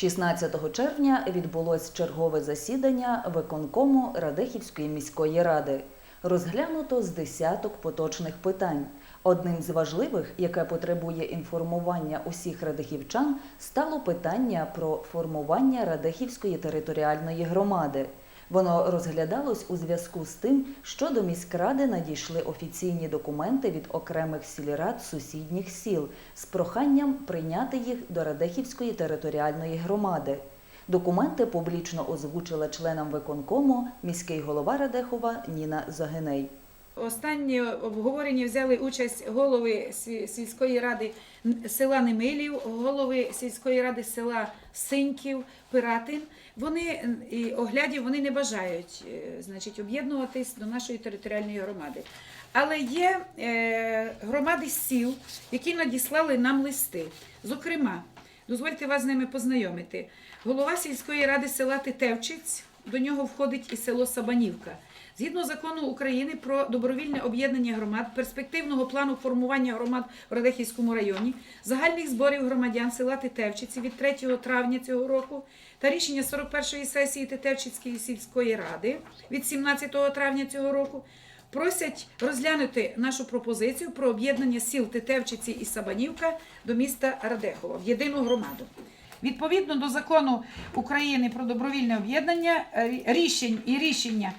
16 червня відбулось чергове засідання виконкому Радехівської міської ради. Розглянуто з десяток поточних питань. Одним з важливих, яке потребує інформування усіх радихівчан, стало питання про формування Радехівської територіальної громади. Воно розглядалось у зв'язку з тим, що до міськради надійшли офіційні документи від окремих сільрад сусідніх сіл з проханням прийняти їх до Радехівської територіальної громади. Документи публічно озвучила членам виконкому міський голова Радехова Ніна Загиней. Останні обговорення взяли участь голови сільської ради села Немилів, голови сільської ради села Синьків, Пиратин. Вони і оглядів вони не бажають е, значить, об'єднуватись до нашої територіальної громади. Але є е, громади сіл, які надіслали нам листи. Зокрема, дозвольте вас з ними познайомити. Голова сільської ради села Тетевчиць, до нього входить і село Сабанівка. Згідно закону України про добровільне об'єднання громад, перспективного плану формування громад в Радехівському районі, загальних зборів громадян села Тетевчиці від 3 травня цього року та рішення 41-ї сесії Тетевчицької сільської ради від 17 травня цього року просять розглянути нашу пропозицію про об'єднання сіл Тетевчиці і Сабанівка до міста Радехова в єдину громаду. Відповідно до закону України про добровільне об'єднання е, рішень і рішення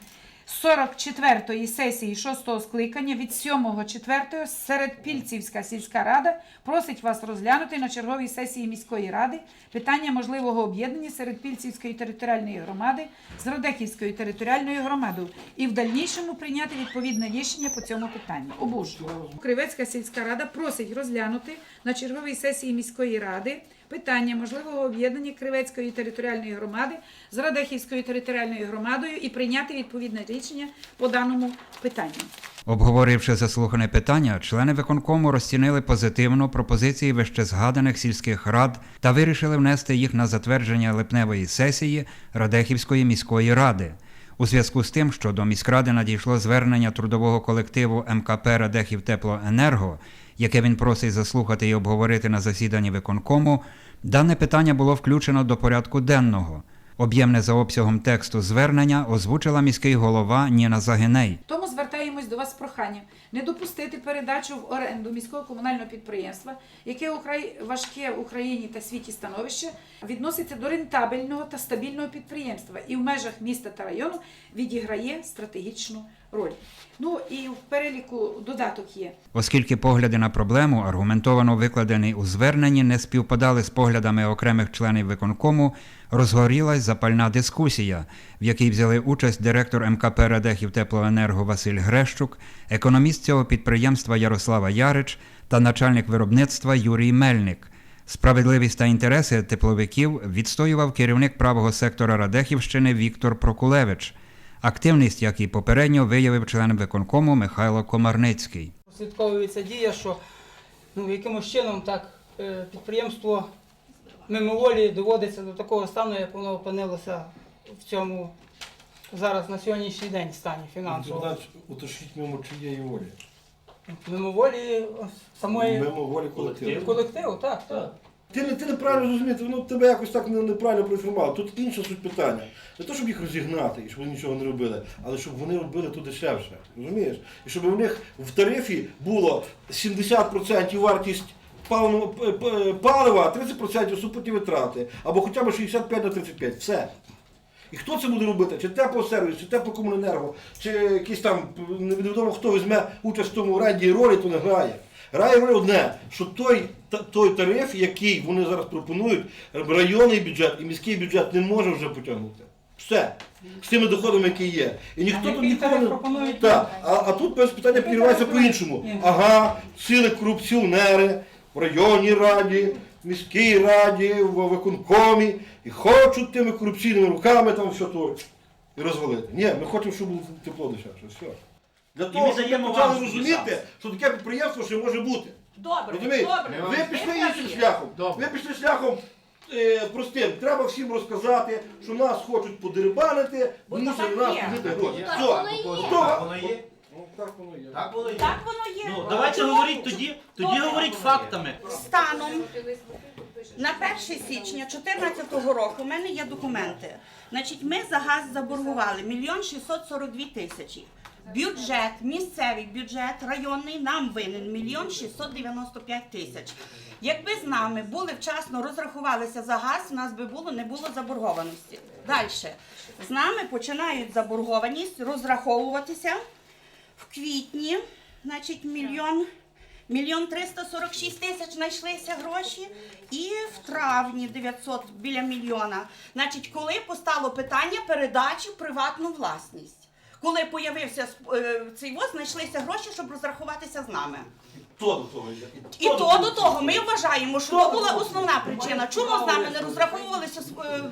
44-ї сесії 6-го скликання від 7.4 Середпільцівська сільська рада просить вас розглянути на черговій сесії міської ради питання можливого об'єднання Середпільцівської територіальної громади з Родехівською територіальною громадою і в дальнішому прийняти відповідне рішення по цьому питанню. Обуж. Кривецька сільська рада просить розглянути на черговій сесії міської ради питання можливого об'єднання Кривецької територіальної громади з Радехівською територіальною громадою і прийняти відповідне рішення по даному питанню. Обговоривши заслухане питання, члени виконкому розцінили позитивно пропозиції вищезгаданих сільських рад та вирішили внести їх на затвердження липневої сесії Радехівської міської ради. У зв'язку з тим, що до міськради надійшло звернення трудового колективу МКП Радехів Теплоенерго, яке він просить заслухати і обговорити на засіданні виконкому, дане питання було включено до порядку денного. Об'ємне за обсягом тексту звернення озвучила міський голова Ніна Загиней. Тому звертаємось до вас з проханням не допустити передачу в оренду міського комунального підприємства, яке украй важке в Україні та світі становище, відноситься до рентабельного та стабільного підприємства і в межах міста та району відіграє стратегічну роль. Ну і в переліку додаток є. Оскільки погляди на проблему, аргументовано викладені у зверненні, не співпадали з поглядами окремих членів виконкому, розгорілась запальна дискусія, в якій взяли участь директор МКП Радехів Теплоенерго Василь Грещук, економіст цього підприємства Ярослава Ярич та начальник виробництва Юрій Мельник. Справедливість та інтереси тепловиків відстоював керівник правого сектора Радехівщини Віктор Прокулевич. Активність, як і попередньо, виявив член виконкому Михайло Комарницький. Слідковується дія, що ну, якимось чином так е, підприємство мимоволі доводиться до такого стану, як воно опинилося в цьому зараз на сьогоднішній день стані фінансово. Уточніть мимо чиєї волі. Мимоволі самої Мимо волі колективу. колективу, так, так. Ти, не- ти неправильно розумієш, воно тебе якось так неправильно проінформувало. Тут інша суть питання. Не то, щоб їх розігнати і щоб вони нічого не робили, але щоб вони робили то дешевше. Розумієш? І щоб у них в тарифі було 70% вартість палива, 30% супутні витрати. Або хоча б 65 на 35. Все. І хто це буде робити? Чи теплосервіс, чи теплокомуненерго, чи якийсь там невідомо хто візьме участь в тому оренді і ролі, то не грає. Грає роль одне, що той, той тариф, який вони зараз пропонують, районний бюджет і міський бюджет не може вже потягнути. Все. З тими доходами, які є. І ніхто А тут ніколи не. Так, а, а тут питання підривається по-іншому. Ага, сили корупціонери в районній раді, міській раді, в виконкомі і хочуть тими корупційними руками там все то і розвалити. Ні, ми хочемо, щоб було тепло дешевше. Все. Для того, щоб ми даємо почали вам розуміти, шанс. що таке підприємство ще може бути. Добре, Розумієте? добре. Ви пішли іншим шляхом. Ви пішли шляхом. е, Простим, треба всім розказати, що нас хочуть подерибанити, Бо мусили так нас є. змінити гроші. Так Все. воно і є. Хто? Воно є. Ну, так воно є. Так воно є. Так воно є. Ну, давайте говоріть тоді, тоді Добре. говоріть фактами. Станом На 1 січня 2014 року у мене є документи. Значить, ми за газ заборгували мільйон 642 тисячі. Бюджет, місцевий бюджет районний нам винен мільйон 695 тисяч. Якби з нами були вчасно розрахувалися за газ, у нас би було не було заборгованості. Далі з нами починають заборгованість розраховуватися в квітні, значить, мільйон. Мільйон 346 тисяч знайшлися гроші, і в травні 900 біля мільйона. Значить, коли постало питання передачі в приватну власність. Коли появився е, цей воз, знайшлися гроші, щоб розрахуватися з нами. То до того йде. І то до того ми вважаємо, що то була основна причина. Чому з нами не розраховувалися е,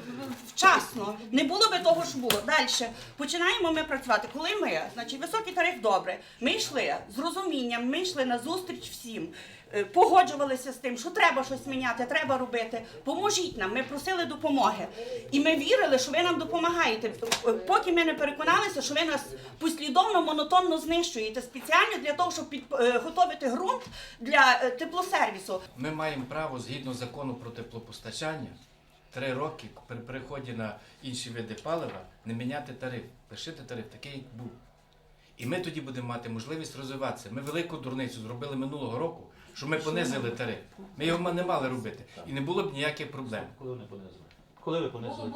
вчасно? Не було би того, що було. Далі починаємо ми працювати. Коли ми, значить, високий тариф добре, ми йшли з розумінням, ми йшли на зустріч всім. Е, Погоджувалися з тим, що треба щось міняти, треба робити. Поможіть нам. Ми просили допомоги. І ми вірили, що ви нам допомагаєте. Е, Поки ми не переконалися, що ви нас послідовно, монотонно знищуєте спеціально для того, щоб підготовити ґрунт для е, теплосервісу. Ми маємо право згідно закону про теплопостачання три роки при переході на інші види палива не міняти тариф, лишити тариф такий, як був. І ми тоді будемо мати можливість розвиватися. Ми велику дурницю зробили минулого року, що ми понизили тариф. Ми його не мали робити. І не було б ніяких проблем. Коли вони понесли? Коли ви понесли?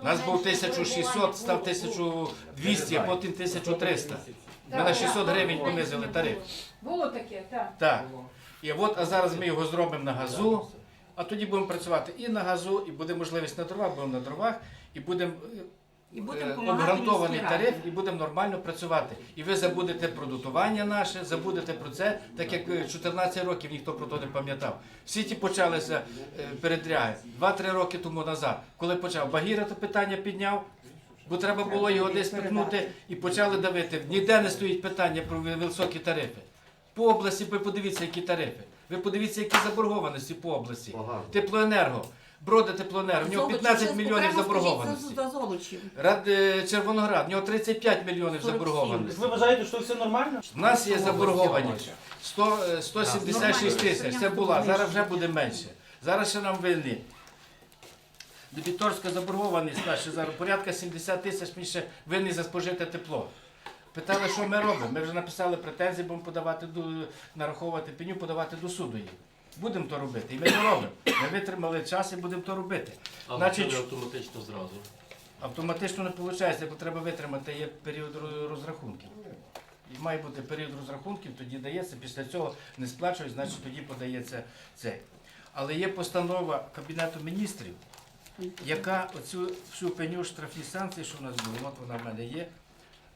У нас був 1600, став 1200, а потім 1300. Ми на 600 гривень понизили тариф. Було таке, так. Так. І от, а зараз ми його зробимо на газу, а тоді будемо працювати і на газу, і буде можливість на дровах, будемо на дровах, і будемо е, І будемо е, помагати обґрунтований раді. тариф, і будемо нормально працювати. І ви забудете про дотування наше, забудете про це, так як е, 14 років ніхто про то не пам'ятав. Всі ті почалися е, передряги 2-3 роки тому назад, коли почав Багіра то питання підняв. Бо треба було його десь пихнути і почали давити. Ніде не стоїть питання про ви- високі тарифи. По області ви подивіться, які тарифи. Ви подивіться, які заборгованості по області. Теплоенерго. Броди теплоенерго. В нього 15 мільйонів заборгованості. За. Рад е, Червоноград, в нього 35 мільйонів 47. заборгованості. Ви вважаєте, що все нормально? У нас є заборгованість 100, е, 176 тисяч. Це була. Зараз вже буде менше. Зараз ще нам винні. Дебіторська заборгованість наша зараз порядка 70 тисяч ми ще винні за спожите тепло. Питали, що ми робимо. Ми вже написали претензії, будемо подавати до нараховувати пеню, подавати до суду їх. Будемо то робити. І ми то робимо. Ми витримали час і будемо то робити. А Значить- автоматично зразу. Автоматично не виходить, бо треба витримати є період розрахунків. І має бути період розрахунків, тоді дається, після цього не сплачують, значить тоді подається цей. Але є постанова Кабінету міністрів, яка оцю всю пеню штрафні санкції, що в нас були, от вона в мене є.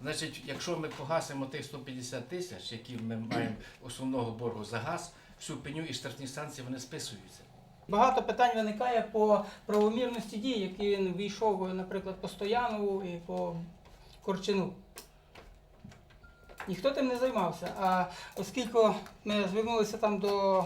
Значить, якщо ми погасимо тих 150 тисяч, які ми маємо основного боргу за газ, всю пеню і штрафні санкції вони списуються. Багато питань виникає по правомірності дій, які він війшов, наприклад, по Стоянову і по Корчину. Ніхто тим не займався. А оскільки ми звернулися там до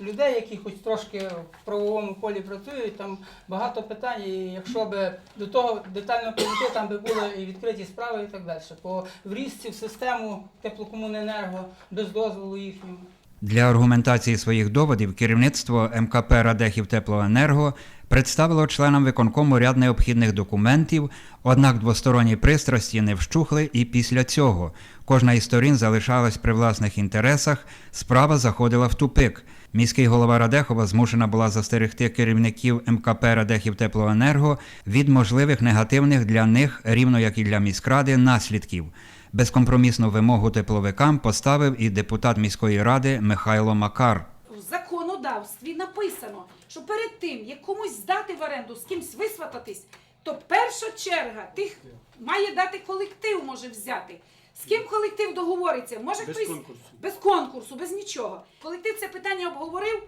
людей, які хоч трошки в правовому полі працюють, там багато питань, і якщо б до того детально підійти, там би були і відкриті справи і так далі. По врізці в систему теплокомуненерго без дозволу їхнього. Для аргументації своїх доводів керівництво МКП Радехів Теплоенерго представило членам виконкому ряд необхідних документів, однак двосторонні пристрасті не вщухли і після цього. Кожна із сторін залишалась при власних інтересах, справа заходила в тупик. Міський голова Радехова змушена була застерегти керівників МКП Радехів Теплоенерго від можливих негативних для них, рівно як і для міськради, наслідків. Безкомпромісну вимогу тепловикам поставив і депутат міської ради Михайло Макар. В законодавстві написано, що перед тим, як комусь здати в оренду, з кимсь висвататись, то перша черга тих має дати колектив, може взяти. З ким колектив договориться? Може без хтось конкурсу. без конкурсу, без нічого. Колектив це питання обговорив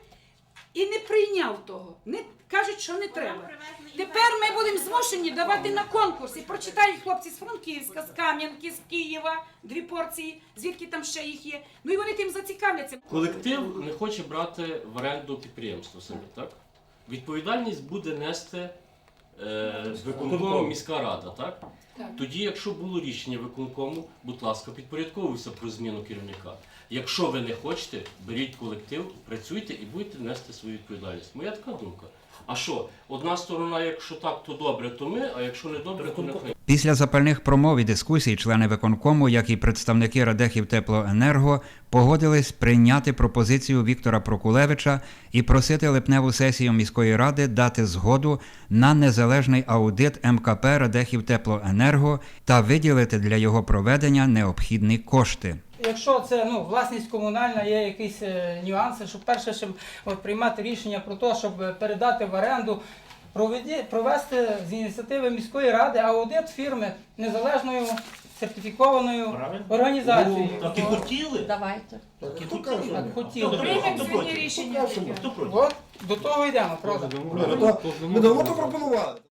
і не прийняв того. Не кажуть, що не треба. Тепер ми будемо змушені давати на конкурс. І прочитають хлопці з Франківська, з Кам'янки, з Києва, дві порції, звідки там ще їх є. Ну і вони тим зацікавляться. Колектив не хоче брати в оренду підприємство себе, так? Відповідальність буде нести е, виконком міська рада, так? Так. Тоді, якщо було рішення виконкому, будь ласка, підпорядковуйся про зміну керівника. Якщо ви не хочете, беріть колектив, працюйте і будете нести свою відповідальність. Моя така думка. А що, одна сторона, якщо так, то добре, то ми, а якщо не добре, то нехай. Після запальних промов і дискусій члени виконкому, як і представники Радехів Теплоенерго, погодились прийняти пропозицію Віктора Прокулевича і просити липневу сесію міської ради дати згоду на незалежний аудит МКП Радехів Теплоенерго та виділити для його проведення необхідні кошти. Якщо це ну, власність комунальна, є якісь е, нюанси, щоб перше, щоб от, приймати рішення про те, щоб передати в оренду, проведі, провести з ініціативи міської ради аудит фірми незалежною сертифікованою Правильно. організацією. Ну, Так і хотіли. Давайте. Так і хотіли. Так хотіли. Приймемо Хто сьогодні проти? рішення. Хто. Хто проти? От до того йдемо, правда. Ми давно то пропонували.